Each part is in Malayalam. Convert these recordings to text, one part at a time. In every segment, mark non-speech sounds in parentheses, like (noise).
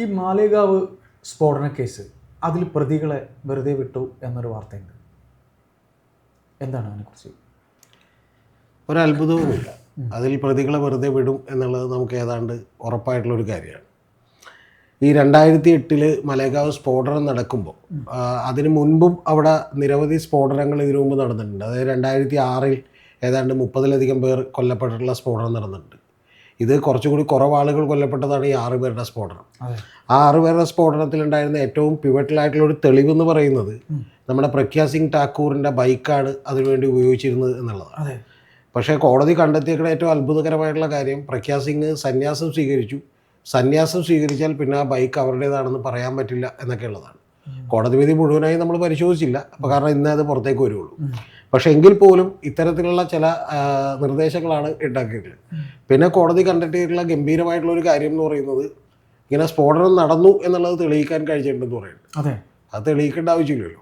ഈ മാലേഗാവ് സ്ഫോടന കേസ് അതിൽ പ്രതികളെ വെറുതെ വിട്ടു എന്നൊരു വാർത്തയുണ്ട്. എന്താണ് അതിനെക്കുറിച്ച്? ഒരത്ഭുതവുമില്ല അതിൽ പ്രതികളെ വെറുതെ വിടും എന്നുള്ളത് നമുക്ക് ഏതാണ്ട് ഉറപ്പായിട്ടുള്ളൊരു കാര്യമാണ്. ഈ രണ്ടായിരത്തി എട്ടിൽ മലേഗാവ് സ്ഫോടനം നടക്കുമ്പോൾ അതിനു അതിന് മുൻപും അവിടെ നിരവധി സ്ഫോടനങ്ങൾ ഇതിനു മുമ്പ് നടന്നിട്ടുണ്ട്. അതായത് രണ്ടായിരത്തി ആറിൽ ഏതാണ്ട് മുപ്പതിലധികം പേർ കൊല്ലപ്പെട്ടിട്ടുള്ള സ്ഫോടനം നടന്നിട്ടുണ്ട്. ഇത് കുറച്ചുകൂടി കുറവ് ആളുകൾ കൊല്ലപ്പെട്ടതാണ് ഈ ആറുപേരുടെ സ്ഫോടനം. ആ ആറുപേരുടെ സ്ഫോടനത്തിലുണ്ടായിരുന്ന ഏറ്റവും പിവറ്റലായിട്ടുള്ള ഒരു തെളിവെന്ന് പറയുന്നത് നമ്മുടെ പ്രഖ്യാ സിംഗ് ടാക്കൂറിന്റെ ബൈക്കാണ് അതിനുവേണ്ടി ഉപയോഗിച്ചിരുന്നത് എന്നുള്ളതാണ്. പക്ഷേ കോടതി കണ്ടെത്തിയേക്കുന്ന ഏറ്റവും അത്ഭുതകരമായിട്ടുള്ള കാര്യം പ്രഖ്യാ സിംഗ് സന്യാസം സ്വീകരിച്ചു. സന്യാസം സ്വീകരിച്ചാൽ പിന്നെ ആ ബൈക്ക് അവരുടേതാണെന്ന് പറയാൻ പറ്റില്ല എന്നൊക്കെ ഉള്ളതാണ്. കോടതി വിധി മുഴുവനായി നമ്മൾ പരിശോധിച്ചില്ല. അപ്പോൾ കാരണം ഇന്നേ അത് പുറത്തേക്ക് വരുള്ളൂ. പക്ഷേ എങ്കിൽ പോലും ഇത്തരത്തിലുള്ള ചില നിർദ്ദേശങ്ങളാണ് ഉണ്ടാക്കിയിട്ടുള്ളത്. പിന്നെ കോടതി കണ്ടെത്തിയിട്ടുള്ള ഗംഭീരമായിട്ടുള്ള ഒരു കാര്യം എന്ന് പറയുന്നത് ഇങ്ങനെ സ്ഫോടനം നടന്നു എന്നുള്ളത് തെളിയിക്കാൻ കഴിഞ്ഞിട്ടുണ്ടെന്ന് പറയുന്നത് അതെ. അത് തെളിയിക്കേണ്ട ആവശ്യമില്ലല്ലോ.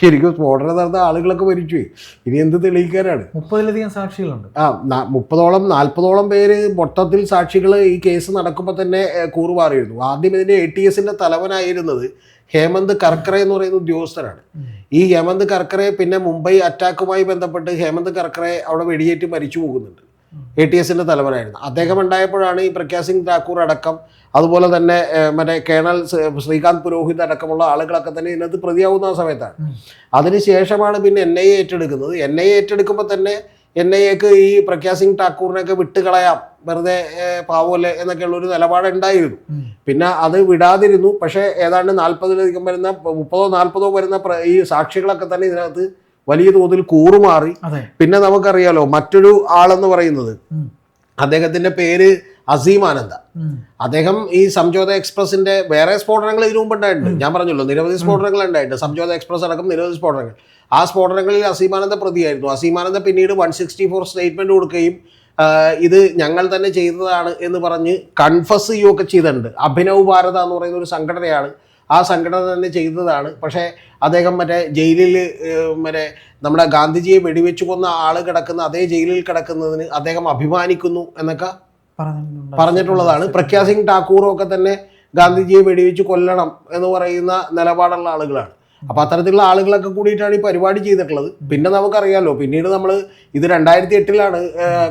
ശരിക്കും സ്ഫോടനം നടന്ന ആളുകളൊക്കെ മരിച്ചു. ഇനി എന്ത് തെളിയിക്കാനാണ്? മുപ്പതിലധികം സാക്ഷികളുണ്ട്. ആ മുപ്പതോളം നാൽപ്പതോളം പേര് മൊത്തത്തിൽ സാക്ഷികൾ ഈ കേസ് നടക്കുമ്പോൾ തന്നെ കൂറുമാറിയിരുന്നു ആദ്യം ഇതിന്റെ എ ടി എസിന്റെ തലവനായിരുന്നത് ഹേമന്ത് കർക്കറെ എന്ന് പറയുന്ന ഉദ്യോഗസ്ഥനാണ്. ഈ ഹേമന്ത് കർക്കറെ പിന്നെ മുംബൈ അറ്റാക്കുമായി ബന്ധപ്പെട്ട് ഹേമന്ത് കർക്കറെ അവിടെ വെടിയേറ്റ് മരിച്ചു പോകുന്നുണ്ട്. എ ടി എസിന്റെ തലവനായിരുന്നു. അദ്ദേഹം ഉണ്ടായപ്പോഴാണ് ഈ പ്രഖ്യാ സിംഗ് ഠാക്കൂർ അടക്കം അതുപോലെ തന്നെ മറ്റേ കേണൽ ശ്രീകാന്ത് പുരോഹിത് അടക്കമുള്ള ആളുകളൊക്കെ തന്നെ ഇതിനകത്ത് പ്രതിയാവുന്ന ആ സമയത്താണ്. അതിനുശേഷമാണ് പിന്നെ എൻ ഐ എ ഏറ്റെടുക്കുന്നത്. എൻ ഐ എ ഏറ്റെടുക്കുമ്പോൾ തന്നെ എൻ ഐ എക്ക് ഈ പ്രഖ്യാ സിംഗ് ഠാക്കൂറിനെയൊക്കെ വിട്ടുകളയാം. വെറുതെ പാവോലെ എന്നൊക്കെയുള്ള ഒരു നിലപാടുണ്ടായിരുന്നു. പിന്നെ അത് വിടാതിരുന്നു. പക്ഷേ ഏതാണ്ട് നാൽപ്പതിലധികം വരുന്ന മുപ്പതോ നാൽപ്പതോ വരുന്ന ഈ സാക്ഷികളൊക്കെ തന്നെ ഇതിനകത്ത് വലിയ തോതിൽ കൂറുമാറി പിന്നെ നമുക്കറിയാലോ മറ്റൊരു ആളെന്ന് പറയുന്നത്. അദ്ദേഹത്തിന്റെ പേര് അസീമാനന്ദ ആനന്ദ. അദ്ദേഹം ഈ സംജോത എക്സ്പ്രസിന്റെ വേറെ സ്ഫോടനങ്ങൾ ഇതിനു മുമ്പ് ഉണ്ടായിട്ടുണ്ട്. ഞാൻ പറഞ്ഞല്ലോ നിരവധി സ്ഫോടനങ്ങൾ ഉണ്ടായിട്ടുണ്ട്. സംജോത എക്സ്പ്രസ് അടക്കം നിരവധി സ്ഫോടനങ്ങൾ. ആ സ്ഫോടനങ്ങളിൽ അസീമാനന്ദ പ്രതിയായിരുന്നു. അസീമാനന്ദ പിന്നീട് വൺ സിക്സ്റ്റി ഫോർ സ്റ്റേറ്റ്മെന്റ് കൊടുക്കുകയും ഇത് ഞങ്ങൾ തന്നെ ചെയ്തതാണ് എന്ന് പറഞ്ഞ് കൺഫസ് ചെയ്യുകയൊക്കെ ചെയ്തിട്ടുണ്ട്. അഭിനവ് ഭാരത എന്ന് പറയുന്ന ഒരു സംഘടനയാണ് ആ സംഘടന തന്നെ ചെയ്തതാണ്. പക്ഷേ അദ്ദേഹം മറ്റേ ജയിലിൽ മറ്റേ നമ്മുടെ ഗാന്ധിജിയെ വെടിവെച്ചു കൊന്ന ആൾ കിടക്കുന്ന അതേ ജയിലിൽ കിടക്കുന്നതിന് അദ്ദേഹം അഭിമാനിക്കുന്നു എന്നൊക്കെ. പറഞ്ഞിട്ടുള്ളതാണ്. പ്രഖ്യാ സിംഗ് ഠാക്കൂറും ഒക്കെ തന്നെ ഗാന്ധിജിയെ വെടിവെച്ച് കൊല്ലണം എന്ന് പറയുന്ന നിലപാടുള്ള ആളുകളാണ്. അപ്പൊ അത്തരത്തിലുള്ള ആളുകളൊക്കെ കൂടിയിട്ടാണ് ഈ പരിപാടി ചെയ്തിട്ടുള്ളത്. പിന്നെ നമുക്കറിയാലോ പിന്നീട് നമ്മൾ ഇത് രണ്ടായിരത്തി എട്ടിലാണ്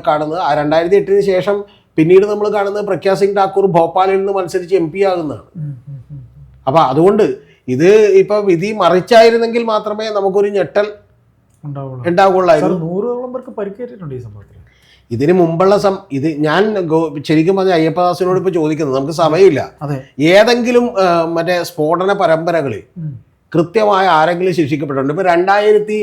കാണുന്നത്. ആ രണ്ടായിരത്തി എട്ടിന് ശേഷം പിന്നീട് നമ്മൾ കാണുന്നത് പ്രഖ്യാ സിംഗ് ഠാക്കൂർ ഭോപ്പാലിൽ നിന്ന് മത്സരിച്ച് എം പി ആകുന്നതാണ്. ഉം, ഉം, ഉം. അപ്പൊ അതുകൊണ്ട് ഇത് ഇപ്പൊ വിധി മറിച്ചായിരുന്നെങ്കിൽ മാത്രമേ നമുക്കൊരു ഞെട്ടൽ ഉണ്ടാവുകയുള്ളൂ നൂറോളം പേർക്ക് പരിക്കേറ്റിട്ടുണ്ട് ഈ സംഭവത്തിൽ ഇതിന് മുമ്പുള്ള സം ഇത് ഞാൻ ശരിക്കും പറഞ്ഞ അയ്യപ്പദാസിനോട് ഇപ്പൊ ചോദിക്കുന്നത് നമുക്ക് സമയമില്ല ഏതെങ്കിലും മറ്റേ സ്ഫോടന പരമ്പരകളിൽ. കൃത്യമായ ആരെങ്കിലും ശിക്ഷിക്കപ്പെട്ടിട്ടുണ്ട്. ഇപ്പൊ രണ്ടായിരത്തി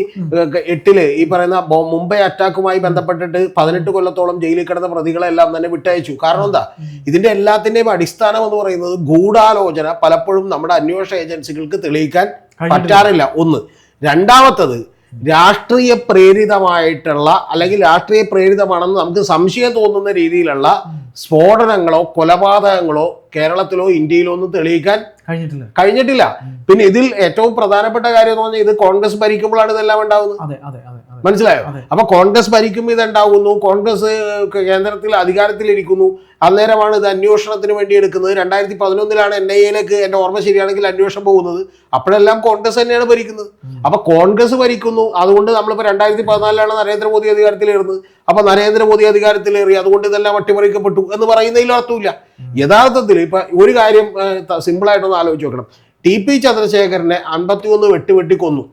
എട്ടിൽ ഈ പറയുന്ന മുംബൈ അറ്റാക്കുമായി ബന്ധപ്പെട്ടിട്ട് പതിനെട്ട് കൊല്ലത്തോളം ജയിലിൽ കിടന്ന പ്രതികളെല്ലാം തന്നെ വിട്ടയച്ചു. കാരണം എന്താ? ഇതിന്റെ എല്ലാത്തിന്റെയും അടിസ്ഥാനം എന്ന് പറയുന്നത് ഗൂഢാലോചന പലപ്പോഴും നമ്മുടെ അന്വേഷണ ഏജൻസികൾക്ക് തെളിയിക്കാൻ പറ്റാറില്ല. ഒന്ന്. രണ്ടാമത്തത് രാഷ്ട്രീയ പ്രേരിതമായിട്ടുള്ള അല്ലെങ്കിൽ രാഷ്ട്രീയ പ്രേരിതമാണെന്ന് നമുക്ക് സംശയം തോന്നുന്ന രീതിയിലുള്ള സ്ഫോടനങ്ങളോ കൊലപാതകങ്ങളോ കേരളത്തിലോ ഇന്ത്യയിലോ ഒന്നും തെളിയിക്കാൻ കഴിഞ്ഞിട്ടില്ല. കഴിഞ്ഞിട്ടില്ല. പിന്നെ ഇതിൽ ഏറ്റവും പ്രധാനപ്പെട്ട കാര്യം എന്ന് പറഞ്ഞാൽ ഇത് കോൺഗ്രസ് ഭരിക്കുമ്പോഴാണ് ഇതെല്ലാം ഉണ്ടാവുന്നത്. മനസ്സിലായോ. അപ്പൊ കോൺഗ്രസ് ഭരിക്കുമ്പോൾ ഇതുണ്ടാകുന്നു കോൺഗ്രസ് കേന്ദ്രത്തിൽ അധികാരത്തിലിരിക്കുന്നു അന്നേരമാണ് ഇത് അന്വേഷണത്തിന് വേണ്ടി എടുക്കുന്നത്. രണ്ടായിരത്തി പതിനൊന്നിലാണ് എൻ ഐ എയിലേക്ക് എന്റെ ഓർമ്മ ശരിയാണെങ്കിൽ അന്വേഷണം പോകുന്നത്. അപ്പോഴെല്ലാം കോൺഗ്രസ് തന്നെയാണ് ഭരിക്കുന്നത്. അപ്പൊ കോൺഗ്രസ് ഭരിക്കുന്നു. അതുകൊണ്ട് നമ്മളിപ്പോ രണ്ടായിരത്തി പതിനാലിലാണ് നരേന്ദ്രമോദി അധികാരത്തിലേറുന്നത് അപ്പൊ നരേന്ദ്രമോദി അധികാരത്തിലേറി. അതുകൊണ്ട് ഇതെല്ലാം അട്ടിമറിക്കപ്പെട്ടു എന്ന് പറയുന്നതിൽ അർത്ഥമില്ല. യഥാർത്ഥത്തിൽ ഇപ്പൊ ഒരു കാര്യം സിമ്പിൾ ആയിട്ടൊന്ന് ആലോചിച്ച് നോക്കണം. ടി പി ചന്ദ്രശേഖരനെ അൻപത്തിയൊന്ന് വെട്ടി വെട്ടി കൊന്നു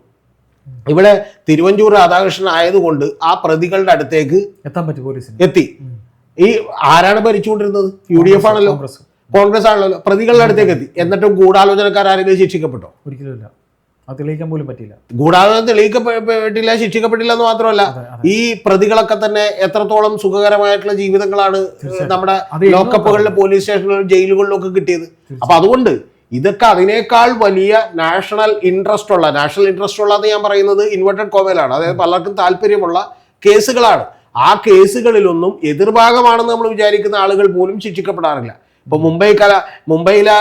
ഇവിടെ തിരുവഞ്ചൂർ രാധാകൃഷ്ണൻ ആയതുകൊണ്ട് ആ പ്രതികളുടെ അടുത്തേക്ക് എത്താൻ പറ്റും പോലീസിന്. എത്തി. ഈ ആരാണ് ഭരിച്ചുകൊണ്ടിരുന്നത്? യു ഡി എഫ് ആണല്ലോ. കോൺഗ്രസ്. ആണല്ലോ. പ്രതികളുടെ അടുത്തേക്ക് എത്തി. എന്നിട്ടും ഗൂഢാലോചനക്കാർ ആരെങ്കിലും ശിക്ഷിക്കപ്പെട്ടോ? ഒരിക്കലും ഇല്ല അത് തെളിയിക്കാൻ പോലും പറ്റില്ല ഗൂഢാലോചന തെളിയിക്കപ്പെട്ടില്ല ശിക്ഷിക്കപ്പെട്ടില്ല എന്ന് മാത്രമല്ല ഈ പ്രതികളൊക്കെ തന്നെ എത്രത്തോളം സുഖകരമായിട്ടുള്ള ജീവിതങ്ങളാണ് നമ്മുടെ ലോക്കപ്പുകളിലെ പോലീസ് സ്റ്റേഷനുകളിലും ജയിലുകളിലും ഒക്കെ കിട്ടിയത്. അപ്പൊ അതുകൊണ്ട് ഇതൊക്കെ അതിനേക്കാൾ വലിയ നാഷണൽ ഇൻട്രസ്റ്റ് ഉള്ള നാഷണൽ ഇൻട്രസ്റ്റ് ഉള്ള എന്ന് ഞാൻ പറയുന്നത് ഇൻവെർട്ടഡ് കോമയിലാണ് അതായത് പലർക്കും താല്പര്യമുള്ള കേസുകളാണ്. ആ കേസുകളിലൊന്നും എതിർഭാഗമാണെന്ന് നമ്മൾ വിചാരിക്കുന്ന ആളുകൾ പോലും ശിക്ഷിക്കപ്പെടാറില്ല. ഇപ്പോൾ മുംബൈ കല മുംബൈയിലെ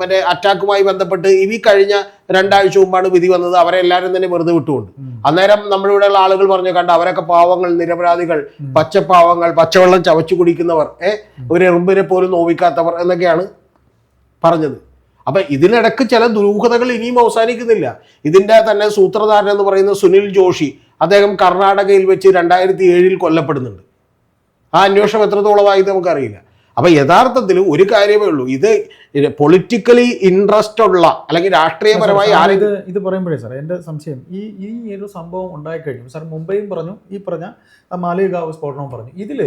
മറ്റേ അറ്റാക്കുമായി ബന്ധപ്പെട്ട് ഇവി കഴിഞ്ഞ രണ്ടാഴ്ച മുമ്പാണ് വിധി വന്നത്. അവരെ എല്ലാവരും തന്നെ വെറുതെ വിട്ടുകൊണ്ട്. അന്നേരം നമ്മുടെ ഉള്ള ആളുകൾ പറഞ്ഞു കണ്ട അവരൊക്കെ പാവങ്ങൾ നിരപരാധികൾ പച്ചപ്പാവങ്ങൾ പച്ചവെള്ളം ചവച്ചു കുടിക്കുന്നവർ ഏഹ് ഒരു എറുമ്പിനെ പോലും നോവിക്കാത്തവർ എന്നൊക്കെയാണ് പറഞ്ഞത്. അപ്പൊ ഇതിനിടക്ക് ചില ദുരൂഹതകൾ ഇനിയും അവസാനിക്കുന്നില്ല. ഇതിന്റെ തന്നെ സൂത്രധാരൻ എന്ന് പറയുന്ന സുനിൽ ജോഷി അദ്ദേഹം കർണാടകയിൽ വെച്ച് രണ്ടായിരത്തി ഏഴിൽ കൊല്ലപ്പെടുന്നുണ്ട്. ആ അന്വേഷണം എത്രത്തോളമായി നമുക്കറിയില്ല. അപ്പൊ യഥാർത്ഥത്തിൽ ഒരു കാര്യമേ ഉള്ളൂ. ഇത് പൊളിറ്റിക്കലി ഇൻട്രസ്റ്റ് ഉള്ള അല്ലെങ്കിൽ രാഷ്ട്രീയപരമായി ഇത് ഇത് പറയുമ്പോഴേ സാർ എന്റെ സംശയം ഈ ഈ ഒരു സംഭവം ഉണ്ടായിക്കഴിഞ്ഞു. സാർ മുംബൈയും പറഞ്ഞു ഈ പറഞ്ഞ മാലികാവ് സ്ഫോടനവും പറഞ്ഞു. ഇതിൽ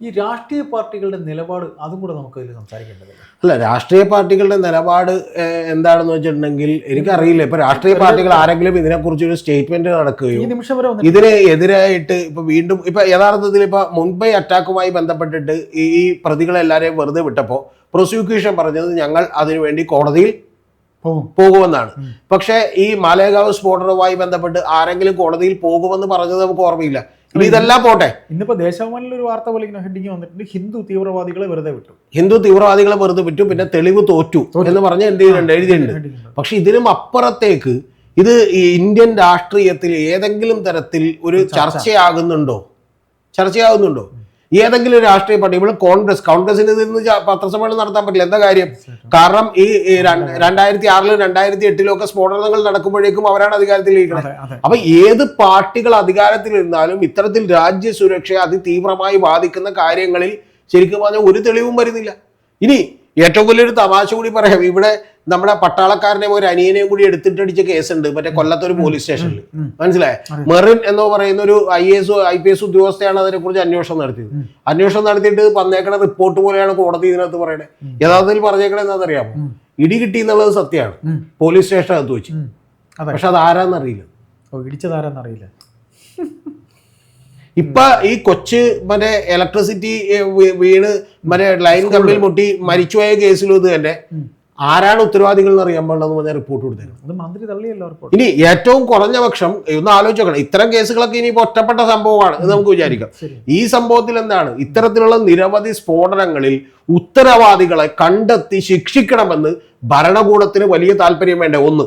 ഈ രാഷ്ട്രീയ പാർട്ടികളുടെ നിലപാട് അതും കൂടെ നമുക്ക് ഇതിൽ സംസാരിക്കേണ്ടത് അല്ല രാഷ്ട്രീയ പാർട്ടികളുടെ നിലപാട് എന്താണെന്ന് വെച്ചിട്ടുണ്ടെങ്കിൽ എനിക്കറിയില്ല. ഇപ്പൊ രാഷ്ട്രീയ പാർട്ടികൾ ആരെങ്കിലും ഇതിനെക്കുറിച്ച് ഒരു സ്റ്റേറ്റ്മെന്റ് നടക്കുകയോ ഇതിന് എതിരായിട്ട് ഇപ്പൊ വീണ്ടും ഇപ്പൊ യഥാർത്ഥത്തിൽ ഇപ്പൊ മുംബൈ അറ്റാക്കുമായി ബന്ധപ്പെട്ടിട്ട് ഈ പ്രതികളെ പ്രതികളെല്ലാരെയും വെറുതെ വിട്ടപ്പോൾ പ്രോസിക്യൂഷൻ പറഞ്ഞത് ഞങ്ങൾ അതിനുവേണ്ടി കോടതിയിൽ പോകും. പോകുമെന്നാണ്. പക്ഷേ ഈ മാലേഗാവ് സ്ഫോടനവുമായി ബന്ധപ്പെട്ട് ആരെങ്കിലും കോടതിയിൽ പോകുമെന്ന് പറഞ്ഞത് നമുക്ക് ഓർമ്മയില്ല. ഇതെല്ലാം പോട്ടെ. ഇന്നിപ്പോ ദേശാഭിമാനിൽ ഒരു വാർത്ത പോലെ ഇങ്ങനെ ഹെഡിങ് വന്നിട്ടുണ്ട്. ഹിന്ദു തീവ്രവാദികളെ വെറുതെ വിട്ടു. ഹിന്ദു തീവ്രവാദികളെ വെറുതെ വിട്ടു പിന്നെ തെളിവ് തോറ്റു എന്ന് പറഞ്ഞ് എന്ത് ചെയ്യുന്നുണ്ട് എഴുതിയിട്ടുണ്ട്. പക്ഷെ ഇതിനും അപ്പുറത്തേക്ക് ഇത് ഈ ഇന്ത്യൻ രാഷ്ട്രീയത്തിൽ ഏതെങ്കിലും തരത്തിൽ ഒരു ചർച്ചയാകുന്നുണ്ടോ? ചർച്ചയാകുന്നുണ്ടോ? ഏതെങ്കിലും രാഷ്ട്രീയ പാർട്ടി ഇവിടെ കോൺഗ്രസ് കോൺഗ്രസിന് നിന്ന് പത്രസമ്മേളനം നടത്താൻ പറ്റില്ല. എന്താ കാര്യം? കാരണം ഈ ഈ രണ്ട് രണ്ടായിരത്തി ആറിലും രണ്ടായിരത്തി എട്ടിലും ഒക്കെ സ്ഫോടനങ്ങൾ നടക്കുമ്പോഴേക്കും അവരാണ് അധികാരത്തിലിരിക്കുന്നത് അപ്പൊ ഏത് പാർട്ടികൾ അധികാരത്തിലിരുന്നാലും ഇത്തരത്തിൽ രാജ്യ സുരക്ഷയെ അതിതീവ്രമായി ബാധിക്കുന്ന കാര്യങ്ങളിൽ ശരിക്കും പറഞ്ഞാൽ ഒരു തെളിവും വരുന്നില്ല. ഇനി ഏറ്റവും വലിയൊരു തമാശ കൂടി പറയാം. ഇവിടെ നമ്മുടെ പട്ടാളക്കാരനെ ഒരു അനിയനെയും കൂടി എടുത്തിട്ടടിച്ച കേസുണ്ട്. മറ്റേ കൊല്ലത്തൊരു പോലീസ് സ്റ്റേഷനിൽ മനസ്സിലായി? മെറിൻ എന്ന് പറയുന്ന ഒരു I S I P S ഉദ്യോഗസ്ഥയാണ് അതിനെക്കുറിച്ച് അന്വേഷണം നടത്തിയത്. അന്വേഷണം നടത്തിയിട്ട് വന്നേക്കണ റിപ്പോർട്ട് പോലെയാണ് കോടതി ഇതിനകത്ത് പറയുന്നത്. യഥാർത്ഥത്തിൽ പറഞ്ഞേക്കണേ എന്താണെന്നറിയാമോ. ഇടി കിട്ടി എന്നുള്ളത് സത്യമാണ്. പോലീസ് സ്റ്റേഷനകത്ത് വെച്ച്. പക്ഷെ അത്. ആരാന്നറിയില്ല ഇടിച്ചത് ഇടിച്ചതാരെന്നറിയില്ല. ഇപ്പൊ ഈ കൊച്ച് മറ്റേ ഇലക്ട്രിസിറ്റി വീണ് മറ്റേ ലൈൻ കമ്പിൽ മുട്ടി മരിച്ചുപോയ കേസിലും ഇത് തന്നെ. ആരാണ് ഉത്തരവാദികൾ എന്ന് അറിയാൻ പാടില്ലെന്ന് പറഞ്ഞാൽ റിപ്പോർട്ട് കൊടുത്തേക്കണം ഇനി ഏറ്റവും കുറഞ്ഞ പക്ഷം ഒന്ന് ആലോചിക്കണം ഇത്തരം കേസുകളൊക്കെ ഇനി ഒറ്റപ്പെട്ട സംഭവമാണ് എന്ന് നമുക്ക് വിചാരിക്കാം. ഈ സംഭവത്തിൽ എന്താണ്? ഇത്തരത്തിലുള്ള നിരവധി സ്ഫോടനങ്ങളിൽ ഉത്തരവാദികളെ കണ്ടെത്തി ശിക്ഷിക്കണമെന്ന് ഭരണകൂടത്തിന് വലിയ താല്പര്യം വേണ്ട? ഒന്ന്.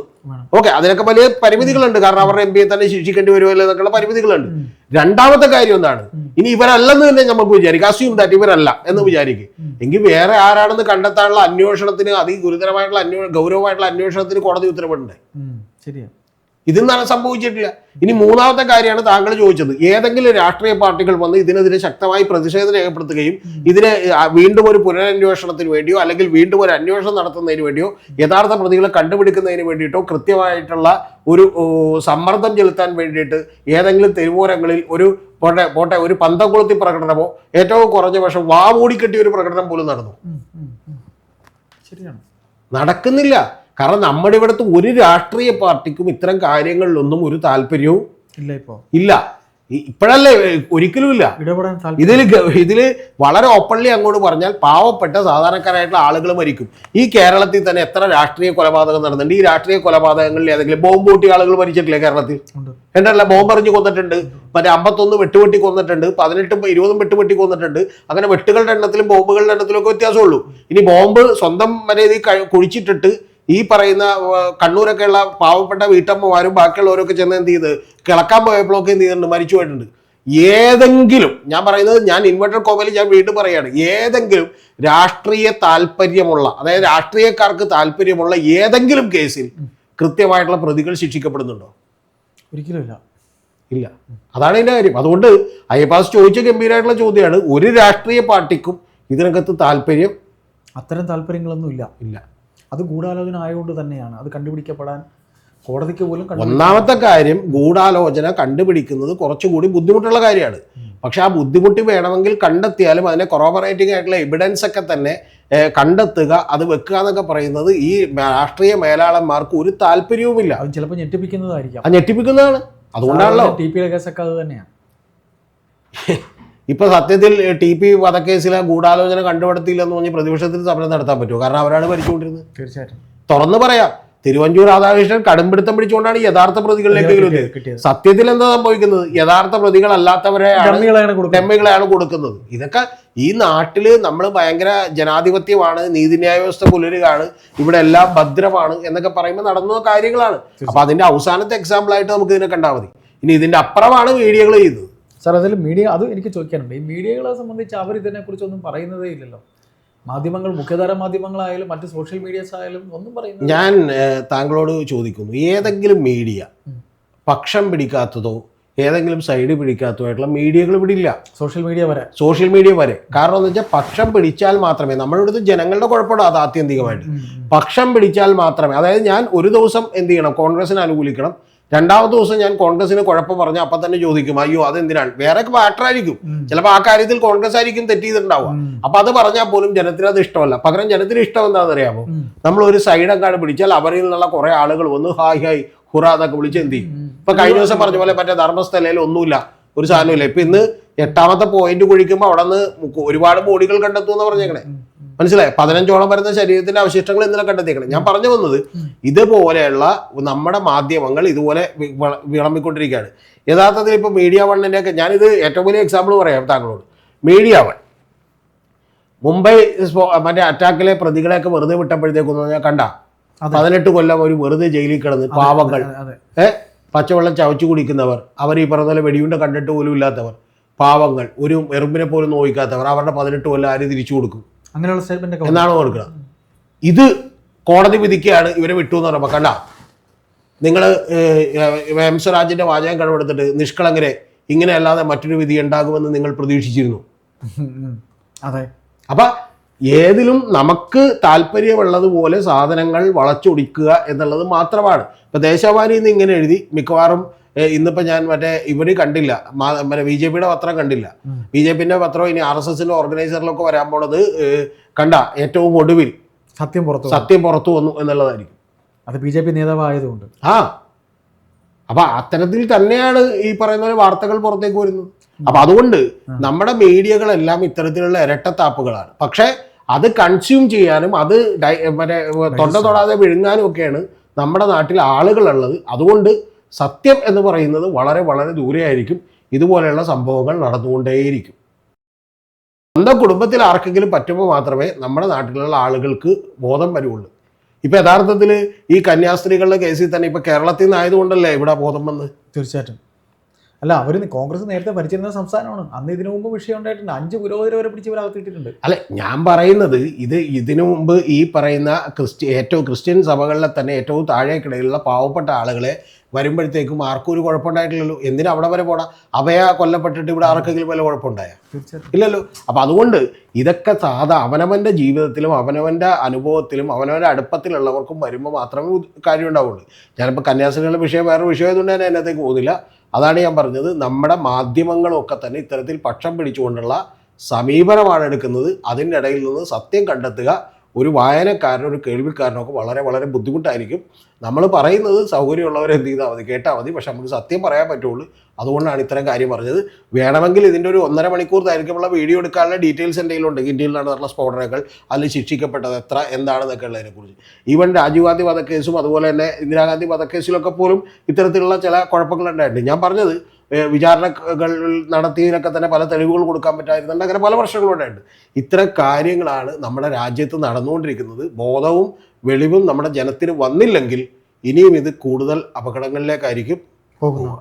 ഓക്കെ അതിനൊക്കെ വലിയ പരിമിതികളുണ്ട്. കാരണം അവരുടെ എം പിയെ തന്നെ ശിക്ഷിക്കേണ്ടി വരുമല്ലോ എന്നൊക്കെയുള്ള പരിമിതികളുണ്ട്. രണ്ടാമത്തെ കാര്യം എന്താണ്? ഇനി ഇവരല്ലെന്ന് തന്നെ നമുക്ക് വിചാരിക്കും. അസ്യൂം ദാറ്റ് ഇവരല്ല എന്ന് വിചാരിക്കും. എങ്കിൽ വേറെ ആരാണെന്ന് കണ്ടെത്താനുള്ള അന്വേഷണത്തിന് അതി ഗുരുതരമായിട്ടുള്ള അന്വേ ഗൗരവമായിട്ടുള്ള അന്വേഷണത്തിന് കോടതി ഉത്തരവിടണ്ടേ? ഉം. നിന്നാണ് സംഭവിച്ചിട്ടില്ല. ഇനി മൂന്നാമത്തെ കാര്യമാണ് താങ്കൾ ചോദിച്ചത്. ഏതെങ്കിലും രാഷ്ട്രീയ പാർട്ടികൾ വന്ന് ഇതിനെതിരെ ശക്തമായി പ്രതിഷേധം രേഖപ്പെടുത്തുകയും ഇതിനെ വീണ്ടും ഒരു പുനരന്വേഷണത്തിന് വേണ്ടിയോ അല്ലെങ്കിൽ വീണ്ടും ഒരു അന്വേഷണം നടത്തുന്നതിന് വേണ്ടിയോ യഥാർത്ഥ പ്രതികളെ കണ്ടുപിടിക്കുന്നതിന് വേണ്ടിയിട്ടോ കൃത്യമായിട്ടുള്ള ഒരു സമ്മർദ്ദം ചെലുത്താൻ വേണ്ടിയിട്ട് ഏതെങ്കിലും തെരുവോരങ്ങളിൽ ഒരു പോട്ടെ പോട്ടെ ഒരു പന്തംകുളത്തി പ്രകടനമോ ഏറ്റവും കുറഞ്ഞ പക്ഷം വാ മൂടിക്കെട്ടിയ ഒരു പ്രകടനം പോലും നടന്നു. ശരിയാണ്. നടക്കുന്നില്ല. കാരണം നമ്മുടെ ഇവിടുത്തെ ഒരു രാഷ്ട്രീയ പാർട്ടിക്കും ഇത്തരം കാര്യങ്ങളിലൊന്നും ഒരു താല്പര്യവും ഇല്ല ഇപ്പോ. ഇല്ല. ഇപ്പോഴല്ലേ ഒരിക്കലും ഇല്ല. ഇതിൽ ഇതിൽ വളരെ ഓപ്പൺലി അങ്ങോട്ട് പറഞ്ഞാൽ പാവപ്പെട്ട സാധാരണക്കാരായിട്ടുള്ള ആളുകൾ മരിക്കും. ഈ കേരളത്തിൽ തന്നെ എത്ര രാഷ്ട്രീയ കൊലപാതകം നടന്നിട്ടുണ്ട്? ഈ രാഷ്ട്രീയ കൊലപാതകങ്ങളിൽ ഏതെങ്കിലും ബോംബ് പൊട്ടി ആളുകൾ മരിച്ചിട്ടില്ലേ കേരളത്തിൽ? എന്നല്ല ബോംബ് എറിഞ്ഞ് കൊന്നിട്ടുണ്ട്. മറ്റേ അമ്പത്തൊന്ന് വെട്ടുവെട്ടി കൊന്നിട്ടുണ്ട്. പതിനെട്ടും ഇരുപതും വെട്ടുവെട്ടി കൊന്നിട്ടുണ്ട്. അങ്ങനെ വെട്ടുകളുടെ എണ്ണത്തിലും ബോംബുകളുടെ എണ്ണത്തിലും ഒക്കെ വ്യത്യാസമുള്ളൂ. ഇനി ബോംബ് സ്വന്തം മറ്റേ ഇത് കുഴിച്ചിട്ടിട്ട് ഈ പറയുന്ന കണ്ണൂരൊക്കെ ഉള്ള പാവപ്പെട്ട വീട്ടമ്മമാരും ബാക്കിയുള്ളവരൊക്കെ ചെന്ന് എന്ത് ചെയ്ത്? കിളക്കാൻ പോയപ്പോഴൊക്കെ എന്ത് ചെയ്തിട്ടുണ്ട്? മരിച്ചു പോയിട്ടുണ്ട്. ഏതെങ്കിലും ഞാൻ പറയുന്നത് ഞാൻ ഇൻവെർട്ടർ കോമയിൽ ഞാൻ വീണ്ടും പറയുകയാണ്. ഏതെങ്കിലും രാഷ്ട്രീയ താല്പര്യമുള്ള അതായത് രാഷ്ട്രീയക്കാർക്ക് താല്പര്യമുള്ള ഏതെങ്കിലും കേസിൽ കൃത്യമായിട്ടുള്ള പ്രതികൾ ശിക്ഷിക്കപ്പെടുന്നുണ്ടോ? ഒരിക്കലും ഇല്ല. ഇല്ല. അതാണ് എന്റെ കാര്യം. അതുകൊണ്ട് അയ്യപ്പാസ് ചോദിച്ച ഗംഭീരമായിട്ടുള്ള ചോദ്യമാണ് ഒരു രാഷ്ട്രീയ പാർട്ടിക്കും ഇതിനകത്ത് താല്പര്യം അത്തരം താല്പര്യങ്ങളൊന്നും ഇല്ല. ഇല്ല. അത് ഗൂഢാലോചന ആയതുകൊണ്ട് തന്നെയാണ്. അത് കണ്ടുപിടിക്കപ്പെടാൻ കോടതിക്ക് പോലും ഒന്നാമത്തെ കാര്യം ഗൂഢാലോചന കണ്ടുപിടിക്കുന്നത് കുറച്ചുകൂടി ബുദ്ധിമുട്ടുള്ള കാര്യമാണ്. പക്ഷെ ആ ബുദ്ധിമുട്ട് വേണമെങ്കിൽ കണ്ടെത്തിയാലും അതിനെ കൊറോബറേറ്റിംഗ് ആയിട്ടുള്ള എവിഡൻസ് ഒക്കെ തന്നെ കണ്ടെത്തുക അത് വെക്കുക എന്നൊക്കെ പറയുന്നത് ഈ രാഷ്ട്രീയ മേലാളന്മാർക്ക് ഒരു താല്പര്യവുമില്ല. അത് ചിലപ്പോൾ ഞെട്ടിപ്പിക്കുന്നതായിരിക്കാം. ആ ഞെട്ടിപ്പിക്കുന്നതാണ്. അതുകൊണ്ടാണല്ലോ. ടി പി കേസൊക്കെ അത് തന്നെയാണ്. (laughs) ഇപ്പൊ സത്യത്തിൽ ടി പി വധക്കേസിലെ ഗൂഢാലോചന കണ്ടുപിടുത്തില്ലെന്ന് പറഞ്ഞ് പ്രതിപക്ഷത്തിന് സമരം നടത്താൻ പറ്റുമോ? കാരണം അവരാണ് ഭരിച്ചുകൊണ്ടിരുന്നത്. തീർച്ചയായിട്ടും. തുറന്നു പറയാം. തിരുവഞ്ചൂർ രാധാകൃഷ്ണൻ കടുംപിടുത്തം പിടിച്ചുകൊണ്ടാണ് യഥാർത്ഥ പ്രതികളിലേക്ക് സത്യത്തിൽ എന്താ സംഭവിക്കുന്നത്? യഥാർത്ഥ പ്രതികളല്ലാത്തവരെയാണ് അല്ലാത്തവരെ കൊടുക്കുന്നത്. കൊടുക്കുന്നത്. ഇതൊക്കെ ഈ നാട്ടിൽ നമ്മൾ ഭയങ്കര ജനാധിപത്യമാണ് നീതിന്യായ വ്യവസ്ഥ പുലരുകയാണ് ഇവിടെ എല്ലാം ഭദ്രമാണ് എന്നൊക്കെ പറയുമ്പോൾ നടന്ന കാര്യങ്ങളാണ്. അപ്പൊ അതിന്റെ അവസാനത്തെ എക്സാമ്പിൾ ആയിട്ട് നമുക്ക് ഇതിനെ കണ്ടാൽ മതി. ഇനി ഇതിന്റെ അപ്പുറമാണ് വീഡിയോകൾ ചെയ്തത് സാർ അതിൽ മീഡിയ അത് എനിക്ക് ചോദിക്കാനുണ്ട്. ഈ മീഡിയകളെ സംബന്ധിച്ച് അവർ ഇതിനെക്കുറിച്ചൊന്നും പറയുന്നതേ ഇല്ലല്ലോ. മാധ്യമങ്ങൾ മുഖ്യധാര മാധ്യമങ്ങളായാലും മറ്റ് സോഷ്യൽ മീഡിയസ് ആയാലും ഒന്നും പറയുന്നത് ഞാൻ താങ്കളോട് ചോദിക്കുന്നു. ഏതെങ്കിലും മീഡിയ പക്ഷം പിടിക്കാത്തതോ ഏതെങ്കിലും സൈഡ് പിടിക്കാത്തതോ ആയിട്ടുള്ള മീഡിയകൾ ഇവിടെ ഇല്ല. സോഷ്യൽ മീഡിയ വരെ. സോഷ്യൽ മീഡിയ വരെ. കാരണം എന്ന് വെച്ചാൽ പക്ഷം പിടിച്ചാൽ മാത്രമേ നമ്മുടെ ഇവിടുത്തെ ജനങ്ങളുടെ കുഴപ്പമില്ല അത് ആത്യന്തികമായിട്ട്. പക്ഷം പിടിച്ചാൽ മാത്രമേ അതായത് ഞാൻ ഒരു ദിവസം എന്ത് ചെയ്യണം കോൺഗ്രസിനെ അനുകൂലിക്കണം രണ്ടാമത്തെ ദിവസം ഞാൻ കോൺഗ്രസിന് കുഴപ്പം പറഞ്ഞ അപ്പൊ തന്നെ ചോദിക്കും അയ്യോ അതെന്തിനാണ് വേറെ മാറ്ററായിരിക്കും. ചിലപ്പോൾ ആ കാര്യത്തിൽ കോൺഗ്രസ് ആയിരിക്കും തെറ്റിയിട്ടുണ്ടാവുക അപ്പൊ അത് പറഞ്ഞാൽ പോലും ജനത്തിന് അത് ഇഷ്ടമല്ല. പകരം ജനത്തിന് ഇഷ്ടം എന്താണെന്ന് അറിയാമോ നമ്മൾ ഒരു സൈഡ് അങ്ങാട് പിടിച്ചാൽ അവരിൽ നിന്നുള്ള കുറെ ആളുകൾ വന്ന് ഹായ് ഹായ് ഹുറ എന്നൊക്കെ വിളിച്ച് എന്ത് ചെയ്യും. ഇപ്പൊ കഴിഞ്ഞ ദിവസം പറഞ്ഞ പോലെ മറ്റേ ധർമ്മസ്ഥലയിൽ ഒന്നുമില്ല ഒരു സാധനമില്ല ഇപ്പൊ ഇന്ന് എട്ടാമത്തെ പോയിന്റ് കുഴിക്കുമ്പോൾ അവിടെ നിന്ന് ഒരുപാട് ബോഡികൾ കണ്ടെത്തുമെന്ന് പറഞ്ഞേക്കണേ. മനസ്സിലായി? പതിനഞ്ചോളം വരുന്ന ശരീരത്തിന്റെ അവശിഷ്ടങ്ങൾ ഇന്നലെ കണ്ടെത്തിയേക്കണം. ഞാൻ പറഞ്ഞു വന്നത് ഇതുപോലെയുള്ള നമ്മുടെ മാധ്യമങ്ങൾ ഇതുപോലെ വിളമ്പിക്കൊണ്ടിരിക്കുകയാണ്. യഥാർത്ഥത്തിൽ ഇപ്പൊ മീഡിയ വണ്ണിന്റെ ഒക്കെ ഞാനിത് ഏറ്റവും വലിയ എക്സാമ്പിൾ പറയാം താങ്കളോട്. Media one. മുംബൈ മറ്റേ അറ്റാക്കിലെ പ്രതികളെയൊക്കെ വെറുതെ വിട്ടപ്പോഴത്തേക്കൊന്നും ഞാൻ കണ്ട. പതിനെട്ട് കൊല്ലം ഒരു വെറുതെ ജയിലിൽ കിടന്ന് പാവങ്ങൾ. ഏഹ് പച്ചവെള്ളം ചവച്ചു കുടിക്കുന്നവർ അവർ ഈ പറഞ്ഞ പോലെ വെടിയുണ്ട കണ്ടിട്ട് പോലും ഇല്ലാത്തവർ പാവങ്ങൾ ഒരു എറുമ്പിനെ പോലും നോക്കാത്തവർ അവരുടെ പതിനെട്ട് കൊല്ലം ആര് തിരിച്ചു കൊടുക്കും. അങ്ങനെയുള്ള സ്റ്റേറ്റ്മെന്റ് എന്നാണ് കൊടുക്കുന്നത് ഇത് കോടതി വിധിക്കുകയാണ് ഇവരെ വിട്ടു എന്ന് പറയുമ്പോൾ കണ്ട നിങ്ങൾ എം സ്വരാജിന്റെ വാചകം കടമെടുത്തിട്ട് നിഷ്കളങ്കരെ ഇങ്ങനെ അല്ലാതെ മറ്റൊരു വിധി ഉണ്ടാകുമെന്ന് നിങ്ങൾ പ്രതീക്ഷിച്ചിരുന്നു. അതെ. അപ്പൊ ഏതിലും നമുക്ക് താല്പര്യമുള്ളതുപോലെ സാധനങ്ങൾ വളച്ചൊടിക്കുക എന്നുള്ളത് മാത്രമാണ്. ഇപ്പൊ ദേശാഭിമാനി ഇന്ന് ഇങ്ങനെ എഴുതി മിക്കവാറും ഇന്നിപ്പോ ഞാൻ മറ്റേ ഇവർ കണ്ടില്ല. മറ്റേ ബി ജെ പിയുടെ പത്രം കണ്ടില്ല. ബി ജെ പിന്റെ പത്രം ഇനി ആർ എസ് എസിന്റെ ഓർഗനൈസറിലൊക്കെ വരാൻ പോണത് കണ്ട ഏറ്റവും ഒടുവിൽ സത്യം പുറത്തു സത്യം പുറത്തു വന്നു എന്നുള്ളതായിരിക്കും. അത് ബി ജെ പി നേതാവായതുകൊണ്ട്. ആ. അപ്പൊ അത്തരത്തിൽ തന്നെയാണ് ഈ പറയുന്ന പോലെ വാർത്തകൾ പുറത്തേക്ക് വരുന്നത്. അപ്പൊ അതുകൊണ്ട് നമ്മുടെ മീഡിയകളെല്ലാം ഇത്തരത്തിലുള്ള ഇരട്ടത്താപ്പുകളാണ്. പക്ഷേ അത് കൺസ്യൂം ചെയ്യാനും അത് മറ്റേ തൊണ്ട തൊടാതെ വിഴുങ്ങാനും ഒക്കെയാണ് നമ്മുടെ നാട്ടിൽ ആളുകളുള്ളത്. അതുകൊണ്ട് സത്യം എന്ന് പറയുന്നത് വളരെ വളരെ ദൂരെയായിരിക്കും. ഇതുപോലെയുള്ള സംഭവങ്ങൾ നടന്നുകൊണ്ടേയിരിക്കും. സ്വന്തം കുടുംബത്തിൽ ആർക്കെങ്കിലും പറ്റുമ്പോൾ മാത്രമേ നമ്മുടെ നാട്ടിലുള്ള ആളുകൾക്ക് ബോധം വരുള്ളൂ ഇപ്പൊ യഥാർത്ഥത്തിൽ ഈ കന്യാസ്ത്രീകളുടെ കേസിൽ തന്നെ ഇപ്പൊ കേരളത്തിൽ നിന്നായതുകൊണ്ടല്ലേ ഇവിടെ ബോധം വന്ന് തീർച്ചയായിട്ടും. അല്ല അവർ കോൺഗ്രസ് നേരത്തെ ഭരിച്ചിരുന്ന സംസ്ഥാനമാണ്. അന്ന് ഇതിനു മുമ്പ് വിഷയം ഉണ്ടായിട്ടുണ്ട്. അഞ്ച് പുരോഹിതരെ വരെ പിടിച്ച് ഇവരകത്തിട്ടിട്ടുണ്ട് അല്ല ഞാൻ പറയുന്നത് ഇത് ഇതിനു മുമ്പ് ഈ പറയുന്ന ക്രിസ്ത്യ ഏറ്റവും ക്രിസ്ത്യൻ സഭകളിലെ തന്നെ ഏറ്റവും താഴേക്കിടയിലുള്ള പാവപ്പെട്ട ആളുകളെ വരുമ്പോഴത്തേക്കും ആർക്കും ഒരു കുഴപ്പമുണ്ടായിട്ടില്ലല്ലോ. എന്തിനാ അവിടെ വരെ പോടാ അവയ കൊല്ലപ്പെട്ടിട്ട് ഇവിടെ ആർക്കെങ്കിലും വല്ല കുഴപ്പമുണ്ടായ? ഇല്ലല്ലോ. അപ്പം അതുകൊണ്ട് ഇതൊക്കെ സാധാ അവനവന്റെ ജീവിതത്തിലും അവനവന്റെ അനുഭവത്തിലും അവനവന്റെ അടുപ്പത്തിലുള്ളവർക്കും വരുമ്പോൾ മാത്രമേ കാര്യം ഉണ്ടാവുള്ളൂ ഞാനിപ്പോൾ കന്യാസ്ത്രീകളുടെ വിഷയം വേറെ വിഷയമായതുകൊണ്ട് തന്നെ ഞാൻ അതിനകത്തേക്ക് പോകുന്നില്ല അതാണ് ഞാൻ പറഞ്ഞത്. നമ്മുടെ മാധ്യമങ്ങളൊക്കെ തന്നെ ഇത്തരത്തിൽ പക്ഷം പിടിച്ചുകൊണ്ടുള്ള സമീപനമാണ് എടുക്കുന്നത്. അതിന്റെ ഇടയിൽ നിന്ന് സത്യം കണ്ടെത്തുക ഒരു വായനക്കാരനോ ഒരു കേൾവിക്കാരനോ ഒക്കെ വളരെ വളരെ ബുദ്ധിമുട്ടായിരിക്കും. നമ്മൾ പറയുന്നത് സൗകര്യമുള്ളവരെ എന്ത് ചെയ്താൽ മതി കേട്ടാൽ മതി. പക്ഷെ നമുക്ക് സത്യം പറയാൻ പറ്റുള്ളൂ. അതുകൊണ്ടാണ് ഇത്തരം കാര്യം പറഞ്ഞത്. വേണമെങ്കിൽ ഇതിന്റെ ഒരു ഒന്നര മണിക്കൂർ ദൈർഘ്യമുള്ള വീഡിയോ എടുക്കാനുള്ള ഡീറ്റെയിൽസ് എന്തെങ്കിലും ഉണ്ടെങ്കിൽ ഇന്ത്യയിൽ നടന്നിട്ടുള്ള സ്ഫോടനങ്ങൾ അതിൽ ശിക്ഷിക്കപ്പെട്ടത് എത്ര എന്താണെന്നൊക്കെ ഉള്ളതിനെക്കുറിച്ച് ഈവൻ രാജീവ് ഗാന്ധി വധക്കേസും അതുപോലെ തന്നെ ഇന്ദിരാഗാന്ധി വധക്കേസിലൊക്കെ പോലും ഇത്തരത്തിലുള്ള ചില കുഴപ്പങ്ങൾ ഉണ്ടായിട്ടുണ്ട്. ഞാൻ പറഞ്ഞത് വിചാരണകൾ നടത്തിയതിനൊക്കെ തന്നെ പല തെളിവുകൾ കൊടുക്കാൻ പറ്റാതിരുന്നുണ്ട്. അങ്ങനെ പല പ്രശ്നങ്ങളും ഉണ്ടായിട്ടുണ്ട്. ഇത്തരം കാര്യങ്ങളാണ് നമ്മുടെ രാജ്യത്ത് നടന്നുകൊണ്ടിരിക്കുന്നത്. ബോധവും വെളിവും നമ്മുടെ ജനത്തിന് വന്നില്ലെങ്കിൽ ഇനിയും ഇത് കൂടുതൽ അപകടങ്ങളിലേക്കായിരിക്കും പോകുന്നു